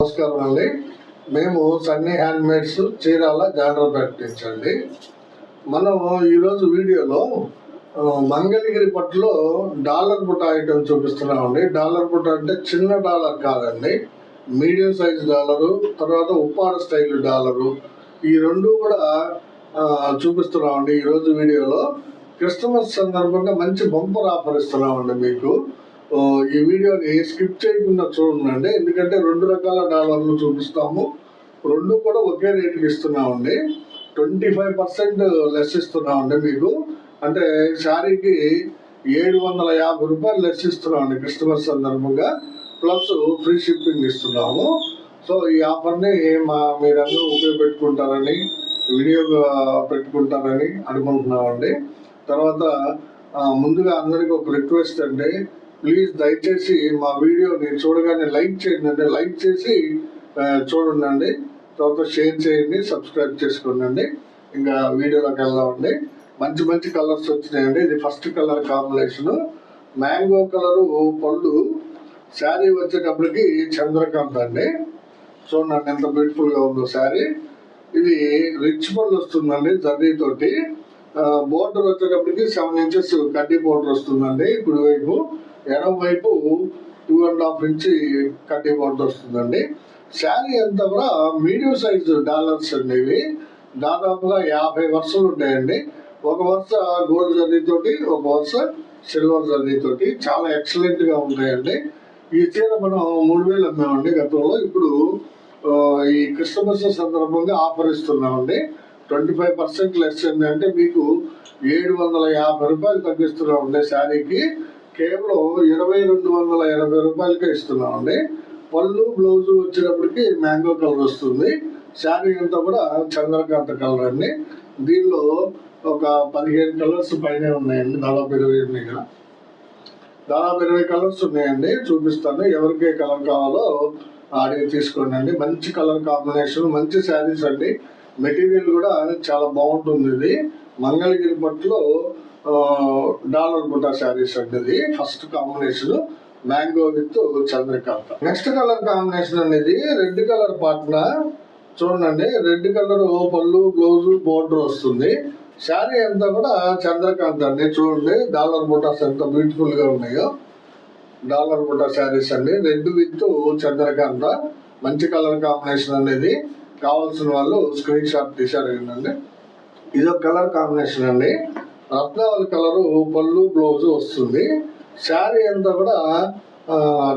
నమస్కారం అండి మేము సన్నీ హ్యాండ్మేడ్స్ చీరాల జానర్ ప్రకటించండి మనం ఈరోజు వీడియోలో మంగళగిరి పట్టులో డాలర్ బుట్ట ఐటమ్ చూపిస్తున్నామండి. డాలర్ బుట్ట అంటే చిన్న డాలర్ కాదండి. మీడియం సైజ్ డాలరు తర్వాత ఉప్పాడ స్టైల్ డాలరు. ఈ రెండు కూడా చూపిస్తున్నామండి ఈరోజు వీడియోలో. క్రిస్టమస్ సందర్భంగా మంచి బంపర్ ఆఫర్ ఇస్తున్నామండి మీకు. ఈ వీడియోని స్కిప్ చేయకుండా చూడండి. ఎందుకంటే రెండు రకాల డాలర్లు చూపిస్తాము. రెండు కూడా ఒకే రేటుకి ఇస్తున్నామండి. ట్వంటీ ఫైవ్ పర్సెంట్ లెస్ ఇస్తున్నామండి మీకు. అంటే శారీకి ఏడు వందల యాభై రూపాయలు లెస్ ఇస్తున్నామండి క్రిస్టమస్ సందర్భంగా. ప్లస్ ఫ్రీ షిప్పింగ్ ఇస్తున్నాము. సో ఈ ఆఫర్ని మా మీరందరూ ఉపయోగపెట్టుకుంటారని వీడియో పెట్టుకుంటారని అనుకుంటున్నామండి. తర్వాత ముందుగా అందరికీ ఒక రిక్వెస్ట్ అండి. ప్లీజ్ దయచేసి మా వీడియోని చూడగానే లైక్ చేయండి. అంటే లైక్ చేసి చూడండి తర్వాత షేర్ చేయండి సబ్స్క్రైబ్ చేసుకోండి ఇంకా వీడియోలోకి వెళ్దామండి. మంచి మంచి కలర్స్ వచ్చినాయండి. ఇది first colour combination. Mango colour పళ్ళు. శారీ వచ్చేటప్పటికి చంద్రకాంత్ అండి. చూడండి ఎంత బ్యూటిఫుల్గా ఉందో శారీ. ఇది రిచ్ పళ్ళు వస్తుందండి జర్రీ తోటి బోర్డర్ వచ్చేటప్పటికి సెవెన్ ఇంచెస్ కడ్డీ బోర్డర్ వస్తుందండి ఇప్పుడు వైపు ఎడం వైపు టూ అండ్ హాఫ్ ఇంచ్ కడ్డీ బోర్డర్ వస్తుందండి. శారీ అంతా కూడా మీడియం సైజ్ డాలర్స్ అండి ఇవి. దాదాపుగా యాభై వరుసలు ఉంటాయండి. ఒక వరుస గోల్డ్ జర్నీతోటి ఒక వరుస సిల్వర్ జర్నీతోటి చాలా ఎక్సలెంట్గా ఉంటాయండి. ఈ చీర మనం మూడు వేలు అమ్మామండి గతంలో. ఇప్పుడు ఈ క్రిస్టమస్ సందర్భంగా ఆఫర్ ఇస్తున్నామండి. ట్వంటీ ఫైవ్ పర్సెంట్ లెస్ అంటే మీకు ఏడు వందల యాభై రూపాయలు తగ్గిస్తున్నామండి శారీకి. కేవలం ఇరవై రెండు వందల ఎనభై రూపాయలకే ఇస్తున్నామండి. పళ్ళు బ్లౌజు వచ్చేటప్పటికి మ్యాంగో కలర్ వస్తుంది. శారీ అంతా కూడా చంద్రకాంత కలర్ అండి. దీనిలో ఒక పదిహేను కలర్స్ పైన ఉన్నాయండి. దాదాపు ఇరవై ఉన్నాయి దాదాపు ఇరవై కలర్స్ ఉన్నాయండి. చూపిస్తాను. ఎవరికి ఏ కలర్ కావాలో అడిగి తీసుకోండి అండి. మంచి కలర్ కాంబినేషన్ మంచి శారీస్ అండి. మెటీరియల్ కూడా చాలా బాగుంటుంది ఇది. మంగళగిరి పట్టులో డాలర్ బుటా శారీస్ అండి ఇది ఫస్ట్ కాంబినేషన్ మ్యాంగో విత్ చంద్రకాంత. నెక్స్ట్ కలర్ కాంబినేషన్ అనేది రెడ్ కలర్ పాటన చూడండి రెడ్ కలర్ పళ్ళు బ్లౌజ్ బోర్డర్ వస్తుంది. శారీ అంతా కూడా చంద్రకాంత్ అండి. చూడండి డాలర్ బుటాస్ ఎంత బ్యూటిఫుల్గా ఉన్నాయో. డాలర్ బుటా శారీస్ అండి. రెడ్ విత్ చంద్రకాంత. మంచి కలర్ కాంబినేషన్ అనేది. కావాల్సిన వాళ్ళు స్క్రీన్ షాట్ తీసారు ఏంటండి ఇది ఒక కలర్ కాంబినేషన్ అండి. రత్నావళి కలరు పళ్ళు బ్లౌజ్ వస్తుంది. శారీ అంతా కూడా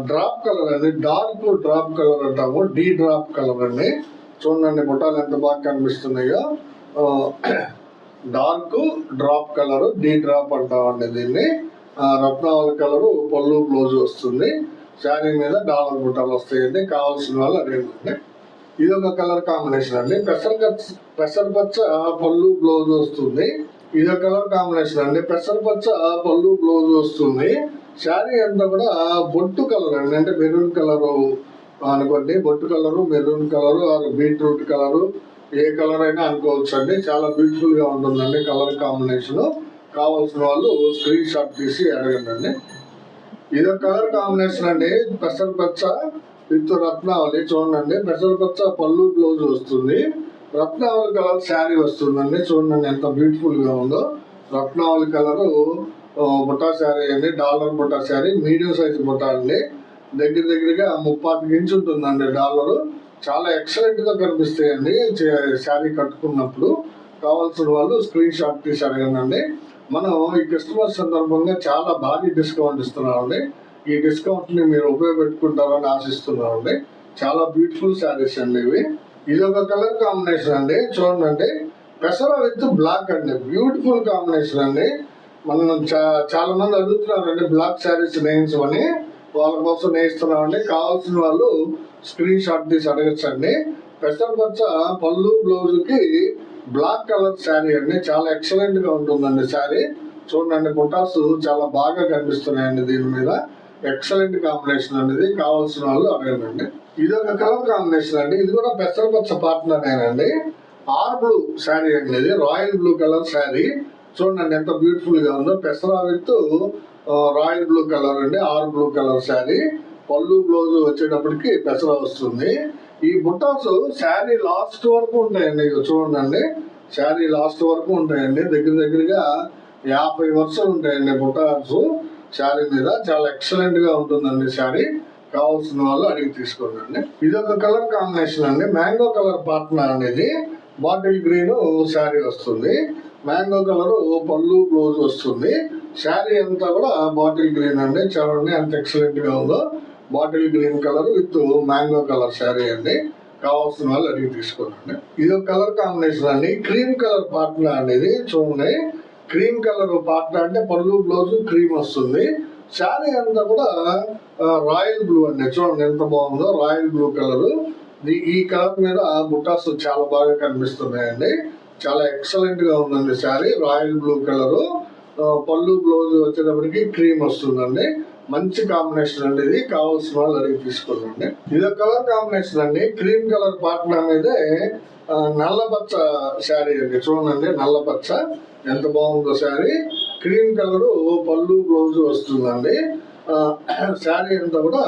డ్రాప్ కలర్ అండి డార్క్ డ్రాప్ కలర్ అంటాము డీ డ్రాప్ కలర్ అండి. చూడండి బుట్టాలు ఎంత బాగా కనిపిస్తున్నాయో. Dark drop colour D drop అంటామండి దీన్ని. రత్నావళి కలరు పళ్ళు బ్లౌజ్ వస్తుంది. శారీ మీద డాలర్ బుట్టాలు వస్తాయండి. కావాల్సిన వాళ్ళు ఇది ఒక కలర్ కాంబినేషన్ అండి. పెసరపచ్చ పెసరపచ్చ పళ్ళు బ్లౌజ్ వస్తుంది. ఇది ఒక కలర్ కాంబినేషన్ అండి. పెసరపచ్చ పళ్ళు బ్లౌజ్ వస్తుంది. శారీ అంతా కూడా బొట్టు కలర్ అండి. అంటే మెరూన్ కలర్ అనుకోండి. బొట్టు colour maroon colour beetroot colour ఏ కలర్ అయినా అనుకోవచ్చు అండి చాలా బ్యూటిఫుల్గా ఉంటుందండి కలర్ కాంబినేషన్. కావాల్సిన వాళ్ళు స్క్రీన్ షాట్ తీసి అడగండి ఇది ఒక కలర్ కాంబినేషన్ అండి. పెసరపచ్చ విత్ రత్నావళి చూడండి. పెసరపచ్చ పళ్ళు బ్లౌజ్ వస్తుంది. రత్నావళి కలర్ శారీ వస్తుందండి. చూడండి ఎంత బ్యూటిఫుల్గా ఉందో. రత్నావళి కలర్ బుట్టా శారీ అండి. Dollar Butta sari medium size Butta అండి. దగ్గర దగ్గరగా ముప్పాతికి ఇంచు ఉంటుందండి డాలర్. చాలా ఎక్సలెంట్గా కనిపిస్తాయండి శారీ కట్టుకున్నప్పుడు. కావాల్సిన వాళ్ళు స్క్రీన్ షాట్ తీసి అడగండి మనం ఈ క్రిస్మస్ సందర్భంగా చాలా భారీ డిస్కౌంట్ ఇస్తున్నామండి. ఈ డిస్కౌంట్ని మీరు ఉపయోగపెట్టుకుంటారని ఆశిస్తున్నామండి. చాలా బ్యూటిఫుల్ శారీస్ అండి ఇవి. ఇది ఒక కలర్ కాంబినేషన్ అండి. చూడండి. పెసర విత్ బ్లాక్ అండి. బ్యూటిఫుల్ కాంబినేషన్ అండి. మనం చా- చాలా మంది అడుగుతున్నారండి బ్లాక్ శారీస్ నేయించమని. వాళ్ళ కోసం నేయిస్తున్నామండి. కావాల్సిన వాళ్ళు స్క్రీన్ షాట్ తీసి అడగచ్చండి. పెసరపచ్చ పళ్ళు బ్లౌజ్కి బ్లాక్ కలర్ శారీ అండి. చాలా ఎక్సలెంట్గా ఉంటుందండి శారీ. చూడండి బుటాస్ చాలా బాగా కనిపిస్తున్నాయండి దీని మీద. ఎక్సలెంట్ కాంబినేషన్ అనేది కావాల్సిన వాళ్ళు అడగండి. ఇది ఒక కలర్ కాంబినేషన్ అండి. ఇది కూడా పెసర పచ్చ పార్ట్నరేనండి ఆర్ బ్లూ శారీ అండి ఇది. Royal blue colour sari. చూడండి ఎంత బ్యూటిఫుల్గా ఉందో. పెసరా విత్ రాయల్ బ్లూ కలర్ అండి. Or blue colour sari. పళ్ళు బ్లౌజ్ వచ్చేటప్పటికి పెసర వస్తుంది. ఈ బుట్టాస్ శారీ లాస్ట్ వరకు ఉంటాయండి. ఇక చూడండి శారీ లాస్ట్ వరకు ఉంటాయండి. దగ్గర దగ్గరగా యాభై వరుసలు ఉంటాయండి బుట్టాస్. శారీ మీద చాలా ఎక్సలెంట్గా ఉంటుందండి శారీ. కావాల్సిన వాళ్ళు అడిగి తీసుకోండి. ఇది ఒక కలర్ కాంబినేషన్ అండి. మ్యాంగో కలర్ పార్ట్నర్ అనేది బాటిల్ గ్రీన్ శారీ వస్తుంది. మ్యాంగో కలర్ పళ్ళు బ్లౌజ్ వస్తుంది. శారీ అంతా కూడా బాటిల్ గ్రీన్ అండి. చూడండి ఎంత ఎక్సలెంట్గా ఉందో. Bottle green colour with mango colour sari అండి. కావాల్సిన వాళ్ళు అడిగి తీసుకోండి. ఇది ఒక కలర్ కాంబినేషన్ అండి. క్రీమ్ కలర్ పార్ట్నర్ అనేది చూడండి. క్రీమ్ కలర్ పార్ట్ అంటే పళ్ళు బ్లౌజ్ క్రీమ్ వస్తుంది. శారీ అంతా కూడా రాయల్ బ్లూ అండి. చూడండి ఎంత బాగుందో రాయల్ బ్లూ కలర్. ఈ కలర్ మీద బుటాస్ చాలా బాగా కనిపిస్తున్నాయండి. చాలా ఎక్సలెంట్గా ఉందండి శారీ రాయల్ బ్లూ కలర్. పళ్ళు బ్లౌజ్ వచ్చేటప్పటికి క్రీమ్ వస్తుందండి. మంచి కాంబినేషన్ అండి ఇది కావాల్సిన వాళ్ళు అడిగి తీసుకోండి. ఇది కలర్ కాంబినేషన్ అండి. క్రీమ్ కలర్ పాట్నా మీదే నల్లపచ్చ నల్ల పచ్చ శారీ అండి. చూడండి నల్ల పచ్చ ఎంత బాగుందో శారీ. క్రీమ్ కలర్ పళ్ళు బ్లౌజ్ వస్తుందండి. శారీ అంతా కూడా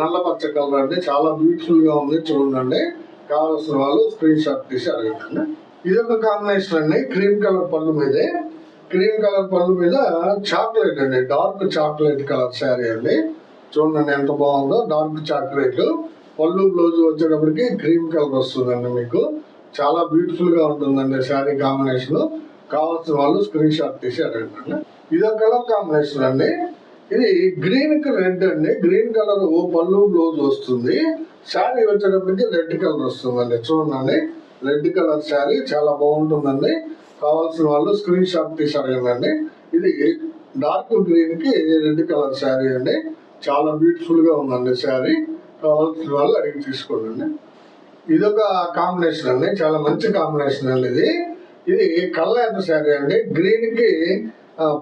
నల్ల పచ్చ కలర్ అండి. చాలా బ్యూటిఫుల్గా ఉంది చూడండి. కావాల్సిన వాళ్ళు స్క్రీన్ షాట్ తీసి అడగండి. ఇది ఒక కాంబినేషన్ అండి. క్రీమ్ కలర్ పళ్ళు మీదే. క్రీమ్ కలర్ పళ్ళు మీద చాక్లెట్ అండి. డార్క్ చాక్లెట్ కలర్ శారీ అండి. చూడండి ఎంత బాగుందో. Dark chocolate. పళ్ళు బ్లౌజ్ వచ్చేటప్పటికి క్రీమ్ కలర్ వస్తుందండి మీకు. చాలా బ్యూటిఫుల్గా ఉంటుందండి శారీ కాంబినేషన్. కావాల్సిన వాళ్ళు స్క్రీన్ షాట్ తీసి అడగండి. ఇది ఒక కలర్ కాంబినేషన్ అండి. ఇది గ్రీన్కి రెడ్ అండి. గ్రీన్ కలర్ పళ్ళు బ్లౌజ్ వస్తుంది. శారీ వచ్చేటప్పటికి రెడ్ కలర్ వస్తుందండి. చూడండి. రెడ్ కలర్ శారీ చాలా బాగుంటుందండి. కావాల్సిన వాళ్ళు స్క్రీన్ షాట్ తీసి అడగండి ఇది డార్క్ గ్రీన్కి రెడ్ కలర్ శారీ అండి. చాలా బ్యూటిఫుల్గా ఉందండి శారీ. కావాల్సిన వాళ్ళు అడిగి తీసుకోండి. ఇదొక కాంబినేషన్ అండి. చాలా మంచి కాంబినేషన్ అండి ఇది. ఇది కల్లాత శారీ అండి. గ్రీన్కి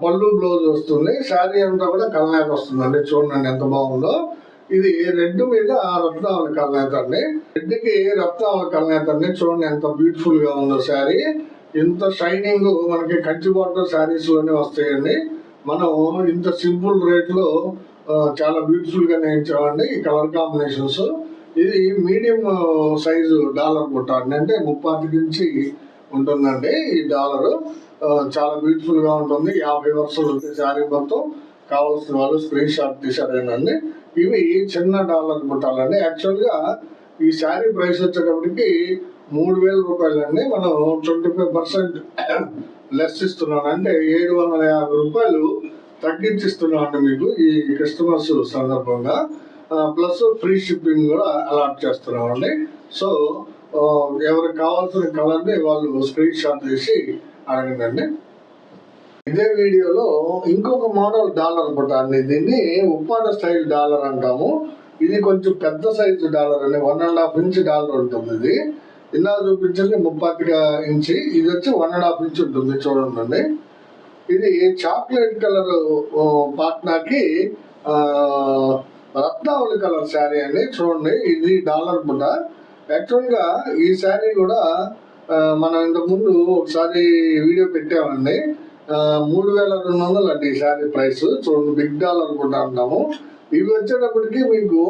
పళ్ళు బ్లౌజ్ వస్తుంది. శారీ అంతా కూడా కల్లాత వస్తుందండి. చూడండి ఎంత బాగుందో. ఇది రెడ్ మీద రత్నావళి కల్నేత అండి. రెడ్కి రత్నావళి కల్నేత అండి. చూడండి ఎంత బ్యూటిఫుల్గా ఉందో శారీ. ఇంత షైనింగ్ మనకి కంచి బార్డర్ శారీస్లోనే వస్తాయండి. మనం ఇంత సింపుల్ రేట్లో చాలా బ్యూటిఫుల్గా నేర్చామండి ఈ కలర్ కాంబినేషన్స్. ఇది మీడియం సైజు డాలర్ బుట్ట అంటే ముప్పాతి నుంచి ఉంటుందండి ఈ డాలరు. చాలా బ్యూటిఫుల్గా ఉంటుంది. యాభై వర్షాలు ఉంటే శారీ మొత్తం కావాల్సిన వాళ్ళు స్క్రీన్ షాట్ తీసారేనండి ఇవి చిన్న డాలర్ బుట్టాలండి యాక్చువల్గా ఈ శారీ ప్రైస్ వచ్చేటప్పటికి మూడు వేల రూపాయలండి. మనం ట్వంటీ ఫైవ్ పర్సెంట్ లెస్ ఇస్తున్నాను అంటే ఏడు వందల యాభై రూపాయలు తగ్గించిస్తున్నాం అండి మీకు ఈ క్రిస్టమస్ సందర్భంగా. ప్లస్ ఫ్రీ షిప్పింగ్ కూడా అలాట్ చేస్తున్నాం అండి సో ఎవరికి కావాల్సిన కలర్ని వాళ్ళు స్క్రీన్ షాట్ తీసి అడగండి ఇదే వీడియోలో ఇంకొక మోడల్ డాలర్ అండి. దీన్ని ఉప్పాడ స్టైల్ డాలర్ అంటాము. ఇది కొంచెం పెద్ద సైజు డాలర్ అండి. One and half inch dollar ఉంటుంది ఇది. ఇలా చూపించింది ముప్పాతిగా ఇంచి ఇది వచ్చి వన్ అండ్ హాఫ్ ఇంచ్ ఉంటుంది చూడండి. ఇది చాక్లెట్ కలర్ పాట్నాకి రత్నావళి కలర్ శారీ అండి. చూడండి ఇది డాలర్ బుట్ట యాక్చువల్గా ఈ శారీ కూడా మనం ఇంతకుముందు ఒకసారి వీడియో పెట్టామండి. మూడు వేల రెండు వందలు అండి ఈ శారీ ప్రైస్. చూడండి బిగ్ డాలర్ బుట్ట అంటాము. ఇవి వచ్చేటప్పటికి మీకు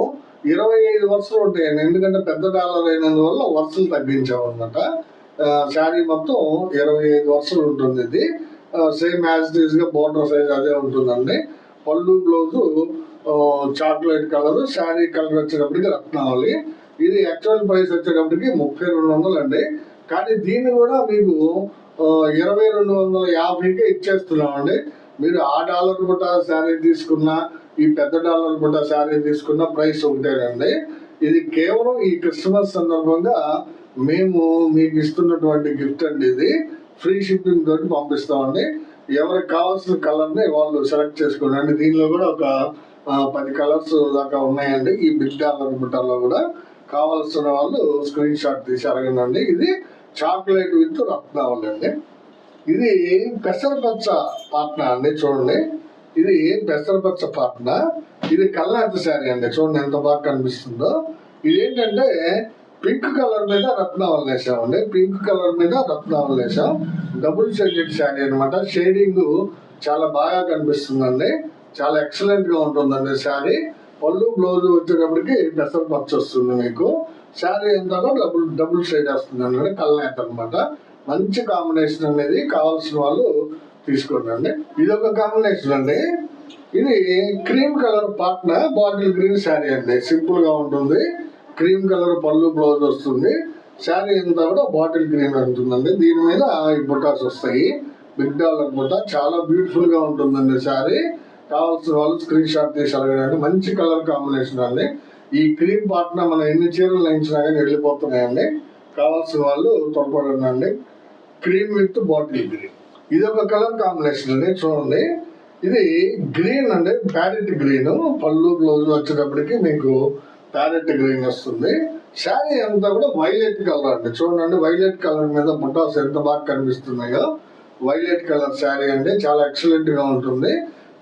ఇరవై ఐదు వరుసలు ఉంటాయండి. ఎందుకంటే పెద్ద డాలర్ అయినందువల్ల వరుసలు తగ్గించాము అనమాట శారీ మొత్తం ఇరవై ఐదు వరుసలు ఉంటుంది ఇది. సేమ్ యాజ్గా బోర్డర్ సైజ్ అదే ఉంటుందండి. పళ్ళు blouse chocolate colour sari colour వచ్చేటప్పటికి రత్నావళి. ఇది యాక్చువల్ ప్రైస్ వచ్చేటప్పటికి ముప్పై రెండు వందలు అండి. కానీ దీన్ని కూడా మీకు ఇరవై రెండు వందల యాభైకే ఇచ్చేస్తున్నామండి. మీరు ఆ డాలర్ పూట శారీ తీసుకున్నా ఈ పెద్ద డాలర్ పూట శారీ తీసుకున్న ప్రైస్ ఒకటేనండి. ఇది కేవలం ఈ క్రిస్మస్ సందర్భంగా మేము మీకు ఇస్తున్నటువంటి గిఫ్ట్ అండి ఇది. ఫ్రీ షిప్పింగ్ తోటి పంపిస్తామండి. ఎవరికి కావాల్సిన కలర్ని వాళ్ళు సెలెక్ట్ చేసుకోండి. దీనిలో కూడా ఒక పది కలర్స్ దాకా ఉన్నాయండి. ఈ బిగ్ డాలర్ బుట్టలో కూడా కావాల్సిన వాళ్ళు స్క్రీన్ షాట్ తీసి అడగండి. ఇది చాక్లెట్ విత్ రత్నావళి అండి. ఇది పెసరపచ్చ పాట్న అండి చూడండి. ఇది పెసరపచ్చ పాట్న? ఇది కల్లాంటి శారీ అండి. చూడండి ఎంత బాగా కనిపిస్తుందో. ఇది ఏంటంటే పింక్ కలర్ మీద రత్నావళి వేసామండి పింక్ కలర్ మీద రత్నావళి వేసాం డబుల్ షేడెడ్ శారీ అనమాట షేడింగ్ చాలా బాగా కనిపిస్తుందండి. చాలా ఎక్సలెంట్గా ఉంటుందండి శారీ. పళ్ళు బ్లౌజ్ వచ్చేటప్పటికి పెసర పచ్చ వస్తుంది మీకు. శారీ అంతా కూడా డబుల్ డబుల్ షేడ్ వస్తుంది అండి కళ్ళ అనమాట మంచి కాంబినేషన్ అనేది కావాల్సిన వాళ్ళు తీసుకోండి ఇది ఒక కాంబినేషన్ అండి. ఇది cream colour partner bottle green sari అండి. సింపుల్గా ఉంటుంది. క్రీమ్ కలర్ పళ్ళు బ్లౌజ్ వస్తుంది. శారీ అంతా కూడా బాటిల్ గ్రీన్ ఉంటుందండి. దీని మీద ఈ బుటాస్ వస్తాయి. బిగ్ డాలర్ బుట్ట చాలా బ్యూటిఫుల్గా ఉంటుందండి శారీ కావాల్సిన వాళ్ళు స్క్రీన్ షాట్ తీసి అడగండి. మంచి కలర్ కాంబినేషన్ అండి. ఈ క్రీమ్ పాట్న మనం ఎన్ని చీరలు లయించినా కానీ వెళ్ళిపోతున్నాయండి. కావాల్సిన వాళ్ళు త్వరపడండి క్రీమ్ విత్ బాటిల్ గ్రీన్ ఇది. ఒక కలర్ కాంబినేషన్ అండి చూడండి. ఇది గ్రీన్ అండి ప్యారెట్ గ్రీన్ పళ్ళు బ్లౌజ్ వచ్చేటప్పటికి మీకు ప్యారెట్ గ్రీన్ వస్తుంది. శారీ అంతా కూడా వైలెట్ కలర్ అండి. చూడండి వైలెట్ కలర్ మీద బుటాస్ ఎంత బాగా కనిపిస్తున్నాయో వైలెట్ కలర్ శారీ అండి చాలా ఎక్సలెంట్గా ఉంటుంది.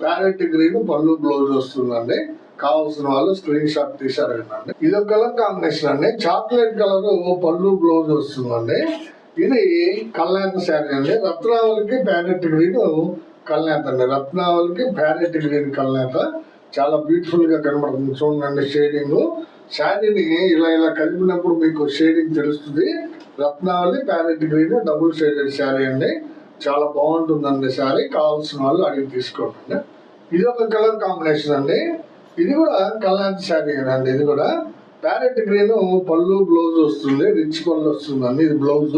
ప్యారెట్ గ్రీన్ పళ్ళు బ్లౌజ్ వస్తుందండి. కావాల్సిన వాళ్ళు స్క్రీన్ షాట్ తీసి అండి. ఇది ఒక కలర్ కాంబినేషన్ అండి. చాక్లెట్ కలర్ పళ్ళు బ్లౌజ్ వస్తుందండి. ఇది కళ్యాణ శారీ అండి. రత్నావళికి ప్యారెట్ గ్రీన్ కల్నేత అండి. రత్నావళికి ప్యారెట్ గ్రీన్ కల్నేత చాలా బ్యూటిఫుల్గా కనబడుతుంది. చూడండి షేడింగ్ శారీని ఇలా ఇలా కలిపినప్పుడు మీకు షేడింగ్ తెలుస్తుంది. రత్నావళి parrot green double shaded sari అండి. చాలా బాగుంటుందండి శారీ. కావాల్సిన వాళ్ళు అడిగి తీసుకోండి. ఇది ఒక కలర్ కాంబినేషన్ అండి. ఇది కూడా కళ్యాణ్ శారీ అండి ఇది కూడా ప్యారెట్ గ్రీన్ పళ్ళు బ్లౌజ్ వస్తుంది రిచ్ పళ్ళు వస్తుందండి. ఇది బ్లౌజ్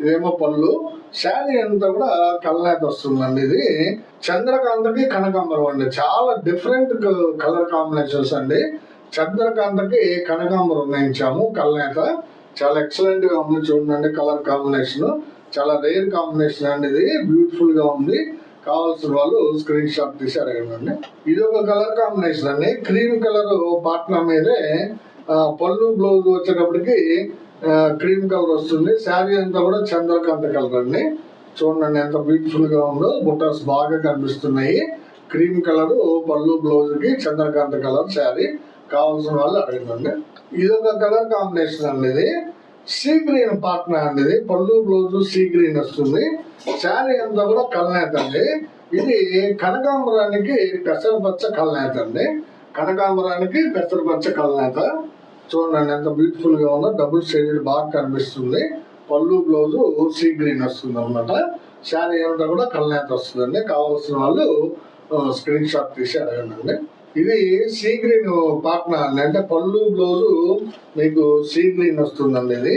ఇదేమో పళ్ళు. శారీ అంతా కూడా కల్నేత వస్తుందండి ఇది. చంద్రకాంతకి కనకాంబరం అండి. చాలా డిఫరెంట్ కలర్ కాంబినేషన్స్ అండి. చంద్రకాంతకి కనకాంబరం వేయించాము కల్నేత చాలా ఎక్సలెంట్గా ఉంది చూడండి కలర్ కాంబినేషన్ చాలా రేర్ కాంబినేషన్ అండి ఇది. బ్యూటిఫుల్గా ఉంది. కావాల్సిన వాళ్ళు స్క్రీన్ షాట్ తీసి అడగండి ఇది ఒక కలర్ కాంబినేషన్ అండి. క్రీమ్ కలర్ పాట్నా మీదే పళ్ళు బ్లౌజ్ వచ్చేటప్పటికి క్రీమ్ కలర్ వస్తుంది. శారీ అంతా కూడా చంద్రకాంత కలర్ అండి. చూడండి ఎంత బ్యూటిఫుల్గా ఉందో. బుట్టాస్ బాగా కనిపిస్తున్నాయి. క్రీమ్ కలర్ పళ్ళు బ్లౌజ్కి చంద్రకాంత కలర్ శారీ. కావాల్సిన వాళ్ళు అడగండి. ఇది ఒక కలర్ కాంబినేషన్ అండి ఇది. సీ గ్రీన్ పార్ట్నర్ అండి ఇది. పళ్ళు బ్లౌజ్ సీ గ్రీన్ వస్తుంది. శారీ అంతా కూడా కల్నేత అండి. ఇది కనకాంబరానికి పెసరపచ్చ కల్నేత అండి. కనకాంబరానికి పెసరపచ్చ కల్నేత. చూడండి ఎంత బ్యూటిఫుల్గా ఉందో. డబుల్ షేడెడ్ బాగా కనిపిస్తుంది. పళ్ళు బ్లౌజు సీ గ్రీన్ వస్తుంది అనమాట శారీ అంతా కూడా కల్నేత వస్తుందండి. కావాల్సిన వాళ్ళు స్క్రీన్ షాట్ తీసి అడగండి ఇది సీ గ్రీన్ పార్ట్నర్ అండి. అంటే పళ్ళు బ్లౌజు మీకు సీ గ్రీన్ వస్తుందండి ఇది.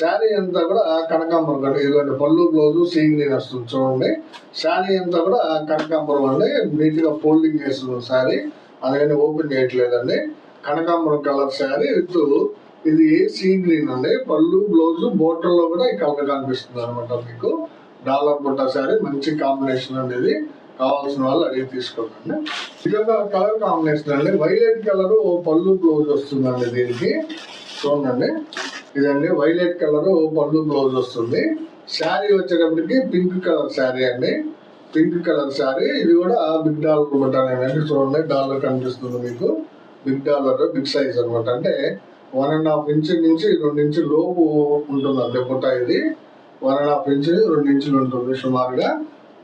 శారీ అంతా కూడా కనకాంబరం కండి. ఇదిగోండి పళ్ళు బ్లౌజు సీ గ్రీన్ వస్తుంది చూడండి. శారీ అంతా కూడా కనకాంబరం అండి. నీట్గా ఫోల్డింగ్ చేస్తుంది శారీ. అందుకని ఓపెన్ చేయట్లేదండి. కనకాంబరం కలర్ శారీ విత్ ఇది సీ గ్రీన్ అండి. పళ్ళు బ్లౌజ్ బోటల్లో కూడా ఈ కలర్ కనిపిస్తుంది అనమాట మీకు. డాలర్ బుట్ట శారీ మంచి కాంబినేషన్ అనేది కావాల్సిన వాళ్ళు అడిగి తీసుకోండి ఇది ఒక కలర్ కాంబినేషన్ అండి. వైలెట్ కలర్ పళ్ళు బ్లౌజ్ వస్తుందండి దీనికి. చూడండి. ఇదండి వైలెట్ కలర్ పళ్ళు బ్లౌజ్ వస్తుంది. శారీ వచ్చేటప్పటికి పింక్ కలర్ శారీ అండి. Pink colour sari. ఇది కూడా బిగ్ డాలర్ బుట్టానండి చూడండి డాలర్ కనిపిస్తుంది మీకు. బిగ్ డాలర్ బిగ్ సైజ్ అనమాట అంటే వన్ అండ్ హాఫ్ ఇంచ్ నుంచి రెండు ఇంచు లోపు అండి బుట్ట ఇది. వన్ అండ్ హాఫ్ ఇంచ్ రెండు ఇంచులు ఉంటుంది సుమారుగా.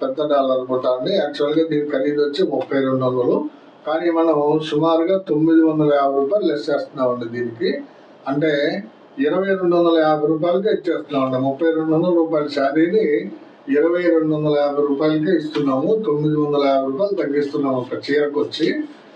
పెద్ద డాలర్ పుట్ట అండి యాక్చువల్గా దీని ఖరీదు వచ్చి ముప్పై రెండు వందలు. కానీ మనం సుమారుగా తొమ్మిది వందల యాభై రూపాయలు లెస్ చేస్తున్నామండి దీనికి. అంటే ఇరవై రెండు వందల యాభై రూపాయలకే ఇచ్చేస్తున్నామండి. ముప్పై రెండు వందల రూపాయల శారీని ఇరవై రెండు వందల యాభై రూపాయలకే ఇస్తున్నాము. తొమ్మిది వందల యాభై రూపాయలు తగ్గిస్తున్నాము ఒక చీరకు వచ్చి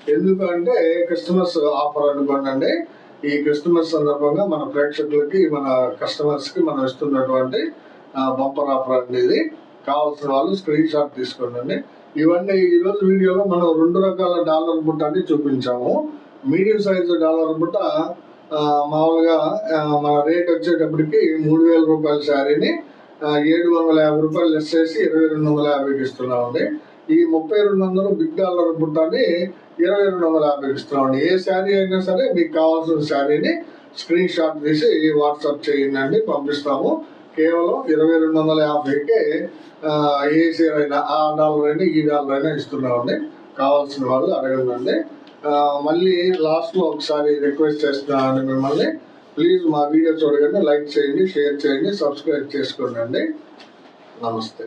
ఎందుకంటే క్రిస్మస్ ఆఫర్ అనుకోండి ఈ క్రిస్మస్ సందర్భంగా మన ప్రేక్షకులకి మన కస్టమర్స్కి మనం ఇస్తున్నటువంటి బంపర్ ఆఫర్ అనేది కావాల్సిన వాళ్ళు స్క్రీన్ షాట్ తీసుకోండి ఇవన్నీ ఈరోజు వీడియోలో మనం రెండు రకాల డాలర్ బుట్ట చూపించాము. మీడియం సైజు డాలర్ బుట్ట మామూలుగా మన రేట్ వచ్చేటప్పటికి మూడు వేల రూపాయల శారీని ఏడు వందల యాభై రూపాయలు లెస్ చేసి ఇరవై రెండు వందల యాభైకి ఇస్తున్నామండి. ఈ ముప్పై రెండు వందలు బిగ్ డాలర్ బుట్టని ఇరవై రెండు వందల యాభైకి ఇస్తున్నామండి. ఏ శారీ అయినా సరే మీకు కావాల్సిన శారీని స్క్రీన్ షాట్ తీసి వాట్సాప్ చేయండి పంపిస్తాము. కేవలం ఇరవై రెండు వందల యాభైకే ఏ చీర అయినా ఆ డాలర్ అయినా ఈ డాలర్ అయినా ఇస్తున్నామండి. కావాల్సిన వాళ్ళు అడగండి మళ్ళీ లాస్ట్లో ఒకసారి రిక్వెస్ట్ చేస్తున్నానండి మిమ్మల్ని. ప్లీజ్ మా వీడియో చూడగానే లైక్ చేయండి షేర్ చేయండి సబ్స్క్రైబ్ చేసుకోండి నమస్తే.